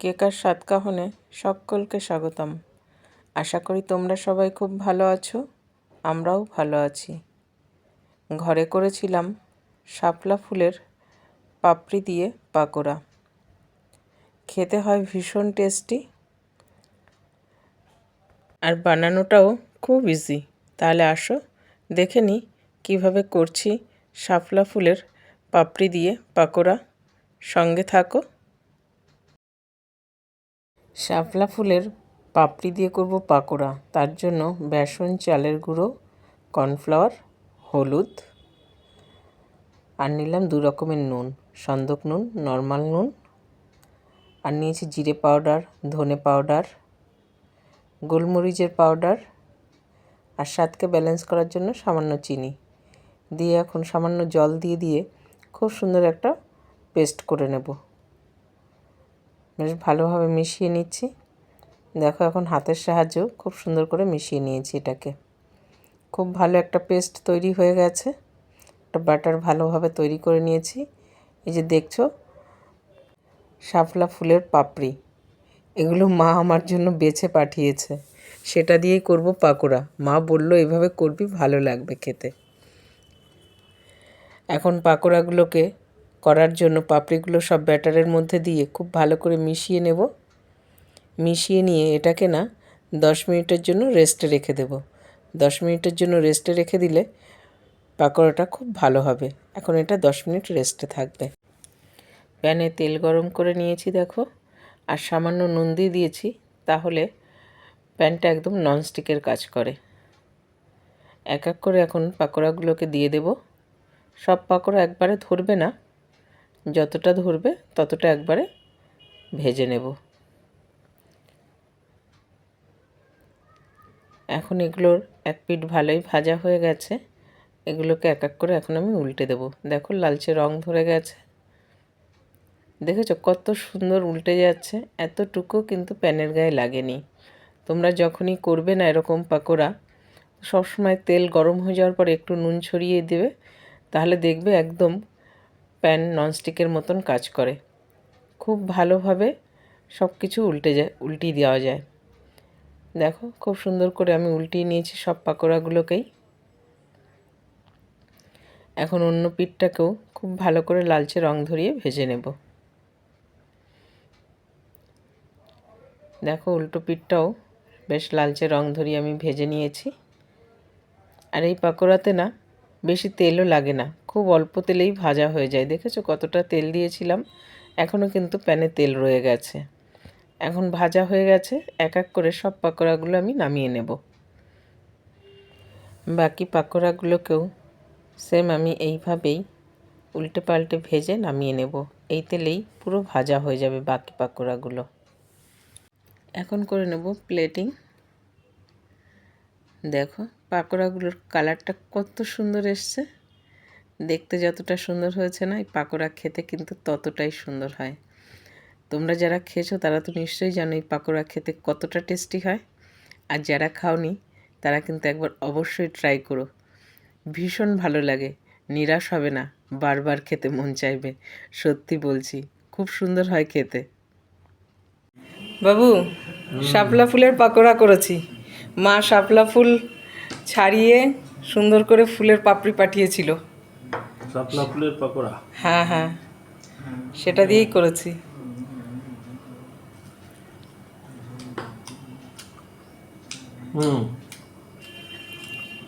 কেকার সাতকাহনে সকলকে স্বাগতম। আশা করি তোমরা সবাই খুব ভালো আছো, আমরাও ভালো আছি। ঘরে করেছিলাম শাপলা ফুলের পাপড়ি দিয়ে পাকোড়া। খেতে হয় ভীষণ টেস্টি আর বানানোটাও খুব ইজি তাহলে আসো, দেখে নিই কীভাবে করছি শাপলা ফুলের পাপড়ি দিয়ে পাকোড়া। সঙ্গে থাকো। শাপলা ফুলের পাপড়ি দিয়ে করব পাকোড়া। তার জন্য বেসন, চালের গুঁড়ো, কর্নফ্লাওয়ার, হলুদ আর নিলাম দু রকমের নুন, সন্দক নুন, নর্মাল নুন আর নিয়েছি জিরে পাউডার, ধনে পাউডার, গোলমরিচের পাউডার আর স্বাদকে ব্যালেন্স করার জন্য সামান্য চিনি। দিয়ে এখন সামান্য জল দিয়ে দিয়ে খুব সুন্দর একটা পেস্ট করে নেব। বেশ ভালোভাবে মিশিয়ে নিচ্ছি। দেখো এখন হাতের সাহায্যেও খুব সুন্দর করে মিশিয়ে নিয়েছি এটাকে। খুব ভালো একটা পেস্ট তৈরি হয়ে গেছে। একটা বাটার ভালোভাবে তৈরি করে নিয়েছি। এই যে দেখছ, শাপলা ফুলের পাপড়ি। এগুলো মা আমার জন্য বেছে পাঠিয়েছে। সেটা দিয়েই করব পাকোড়া। মা বলল, এভাবে করবি, ভালো লাগবে খেতে। এখন পাকোড়াগুলোকে করার জন্য পাপড়িগুলো সব ব্যাটারের মধ্যে দিয়ে খুব ভালো করে মিশিয়ে নেব। মিশিয়ে নিয়ে এটাকে না দশ মিনিটের জন্য রেস্টে রেখে দেব। দশ মিনিটের জন্য রেস্টে রেখে দিলে পাকোড়াটা খুব ভালো হবে। এখন এটা দশ মিনিট রেস্টে থাকবে। প্যানে তেল গরম করে নিয়েছি দেখো। আর সামান্য নুন দিয়ে দিয়েছি তাহলে প্যানটা একদম ননস্টিকের কাজ করে। এক এক করে এখন পাকোড়াগুলোকে দিয়ে দেব। সব পাকোড়া একবারে ধরবে না। যতটা ধরবে ততটা একবারে ভেজে নেব। এখন এগুলোর এক পিঠ ভালোই ভাজা হয়ে গেছে। এগুলোকে এক এক করে এখন আমি উল্টে দেব। দেখো লালচে রং ধরে গেছে। দেখেছ কত সুন্দর উল্টে যাচ্ছে। এতটুকু কিন্তু প্যানের গায়ে লাগেনি। তোমরা যখনই করবে না এরকম পাকোড়া, সবসময় তেল গরম হয়ে যাওয়ার পর একটু নুন ছড়িয়ে দেবে, তাহলে দেখবে একদম প্যান ননস্টিকের মতন কাজ করে। খুব ভালোভাবে সব কিছু উল্টে যায়, উল্টিয়ে দেওয়া যায়। দেখো, খুব সুন্দর করে আমি উল্টিয়ে নিয়েছি সব পাকোড়াগুলোকেই। এখন অন্য পিঠটাকেও খুব ভালো করে লালচে রং ধরিয়ে ভেজে নেব। দেখো, উল্টো পিঠটাও বেশ লালচে রং ধরিয়ে আমি ভেজে নিয়েছি। আর এই পাকোড়াতে না বেশি তেলও লাগে না। খুব অল্প তেলেই ভাজা হয়ে যায়। দেখেছ কতটা তেল দিয়েছিলাম? এখনও কিন্তু প্যানে তেল রয়ে গেছে। এখন ভাজা হয়ে গেছে। এক এক করে সব পাকোড়াগুলো আমি নামিয়ে নেব। বাকি পাকোড়াগুলোকেও সেম আমি এইভাবেই উল্টে পাল্টে ভেজে নামিয়ে নেব। এই তেলেই পুরো ভাজা হয়ে যাবে বাকি পাকোড়াগুলো। এখন করে নেব প্লেটিং দেখো পাকোড়াগুলোর কালারটা কত সুন্দর এসছে। দেখতে যতটা সুন্দর হয়েছে না এই পাকোড়া খেতে কিন্তু ততটাই সুন্দর হয়। তোমরা যারা খেয়েছো তারা তো নিশ্চয়ই জানো এই পাকোড়া খেতে কতটা টেস্টি হয়। আর যারা খাওনি তারা কিন্তু একবার অবশ্যই ট্রাই করো। ভীষণ ভালো লাগে নিরাশ হবে না বারবার খেতে মন চাইবে সত্যি বলছি খুব সুন্দর হয় খেতে। বাবু শাপলা ফুলের পাকোড়া করেছি। মা শাপলা ফুল ছাড়িয়ে সুন্দর করে ফুলের পাপড়ি পাঠিয়েছিল। শাপলা ফুলের পকোড়া হ্যাঁ হ্যাঁ। সেটা দিয়েই করেছি। হুম।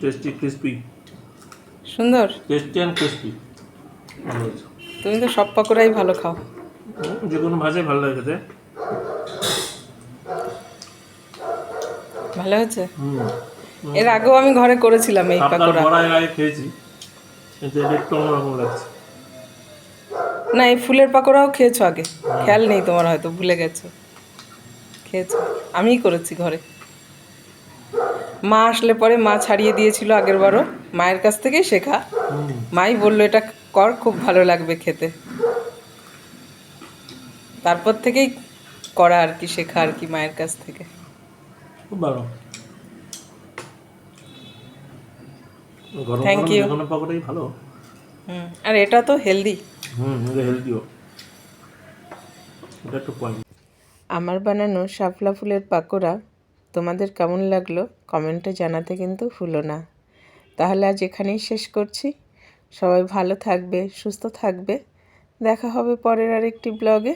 Tasty crispy. সুন্দর? Tasty and crispy. তুমি তো সব পাকোড়াই ভালো খাও। যে কোনো ভাষায় ভালো লাগে খেতে। ভালো হয়েছে? এর আগেও আমি ঘরে করেছিলাম এই পাকোড়া। খেয়েছি। একটু অন্যরকম লাগছে। না এই ফুলের পাকোড়াও খেয়েছো আগে? খেয়াল নেই তোমার হয়তো ভুলে গেছো। খেয়েছো। আমিই করেছি ঘরে। মা আসলে পরে মা ছাড়িয়ে দিয়েছিল আগের বারও। মায়ের কাছ থেকেই শেখা। মাই বলল এটা কর খুব ভালো লাগবে খেতে। তারপর থেকেই করা আর কি শেখা আর কি মায়ের কাছ থেকে। খুব ভালো। গরম গরম you. পকোড়াই ভালো। হুম আর এটা তো হেলদি হুম এটা হেলদিও এটা একটু পয়েন্ট আমার বানানো শাপলা ফুলের পাকোড়া তোমাদের কেমন লাগল কমেন্টে জানাতে কিন্তু ভুলো না। তাহলে আজ এখানেই শেষ করছি। সবাই ভালো থাকবে সুস্থ থাকবে। দেখা হবে পরের আরেকটি ব্লগে।